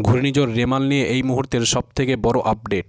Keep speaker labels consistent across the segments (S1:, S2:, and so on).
S1: ঘূর্ণিঝড় রেমাল নিয়ে এই মুহূর্তের সবথেকে বড় আপডেট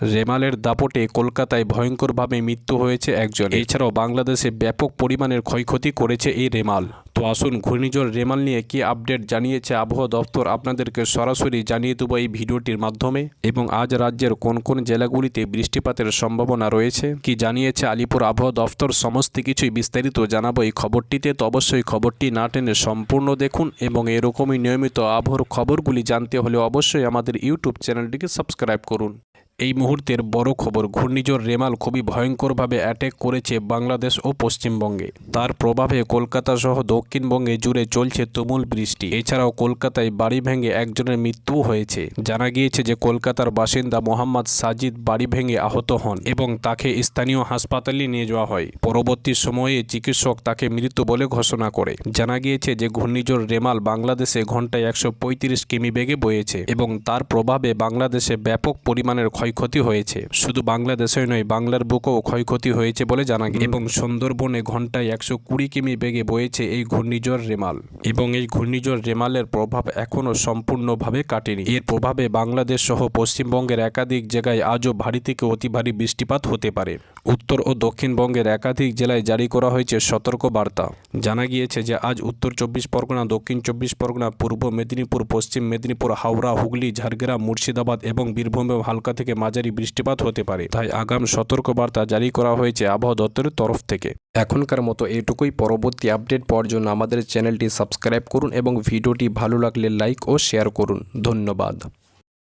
S1: রেমালের দাপটে কলকাতায় ভয়ঙ্করভাবে মৃত্যু হয়েছে একজন এছাড়াও বাংলাদেশে ব্যাপক পরিমাণের ক্ষয়ক্ষতি করেছে এই রেমাল। তো আসুন ঘূর্ণিঝড় রেমাল নিয়ে কি আপডেট জানিয়েছে আবহাওয়া দপ্তর আপনাদেরকে সরাসরি জানিয়ে দেবো এই ভিডিওটির মাধ্যমে। এবং আজ রাজ্যের কোন কোন জেলাগুলিতে বৃষ্টিপাতের সম্ভাবনা রয়েছে, কি জানিয়েছে আলিপুর আবহাওয়া দপ্তর, সমস্ত কিছুই বিস্তারিত জানাব এই খবরটিতে। তো অবশ্যই খবরটি না টেনে সম্পূর্ণ দেখুন এবং এরকমই নিয়মিত আবহাওয়ার খবরগুলি জানতে হলে অবশ্যই আমাদের ইউটিউব চ্যানেলটিকে সাবস্ক্রাইব করুন। এই মুহূর্তের বড় খবর, ঘূর্ণিঝড় রেমাল খুবই ভয়ঙ্করভাবে অ্যাটেক করেছে বাংলাদেশ ও পশ্চিমবঙ্গে। তার প্রভাবে কলকাতা সহ দক্ষিণবঙ্গে জুড়ে চলছে তুমুল বৃষ্টি। এছাড়াও কলকাতায় বাড়ি ভেঙে একজনের মৃত্যু হয়েছে। জানা গিয়েছে যে কলকাতার বাসিন্দা মোহাম্মদ সাজিদ বাড়ি ভেঙে আহত হন এবং তাকে স্থানীয় হাসপাতালে নিয়ে যাওয়া হয়। পরবর্তী সময়ে চিকিৎসক তাকে মৃত বলে ঘোষণা করে। জানা গিয়েছে যে ঘূর্ণিঝড় রেমাল বাংলাদেশে ঘন্টায় একশো পঁয়ত্রিশ কিমি বেগে বয়েছে এবং তার প্রভাবে বাংলাদেশে ব্যাপক পরিমাণের ক্ষয়ক্ষতি হয়েছে। শুধু বাংলাদেশে নয় বাংলার বুকেও ক্ষয়ক্ষতি হয়েছে বলে জানা গেছে এবং সুন্দরবনে ঘন্টায় একশো কুড়ি কিমি বেগে বয়েছে এই ঘূর্ণিঝড় রেমাল। এবং এই ঘূর্ণিঝড় রেমালের প্রভাব এখনও সম্পূর্ণভাবে কাটেনি। এর প্রভাবে বাংলাদেশ সহ পশ্চিমবঙ্গের একাধিক জায়গায় আজও ভারী থেকে অতি ভারী বৃষ্টিপাত হতে পারে। উত্তর ও দক্ষিণবঙ্গের একাধিক জেলায় জারি করা হয়েছে সতর্ক বার্তা জানা গিয়েছে যে, আজ উত্তর চব্বিশ পরগনা, দক্ষিণ চব্বিশ পরগনা, পূর্ব মেদিনীপুর, পশ্চিম মেদিনীপুর, হাওড়া, হুগলি, ঝাড়গ্রাম, মুর্শিদাবাদ এবং বীরভূমেও হালকা থেকে মাঝারি বৃষ্টিপাত হতে পারে। তাই আগাম সতর্ক বার্তা জারি করা হয়েছে আবহাওয়া দপ্তরের তরফ থেকে। এখনকার মতো এটুকুই পরবর্তী আপডেট পাওয়ার জন্য আমাদের চ্যানেলটি সাবস্ক্রাইব করুন এবং ভিডিওটি ভালো লাগলে লাইক ও শেয়ার করুন। ধন্যবাদ।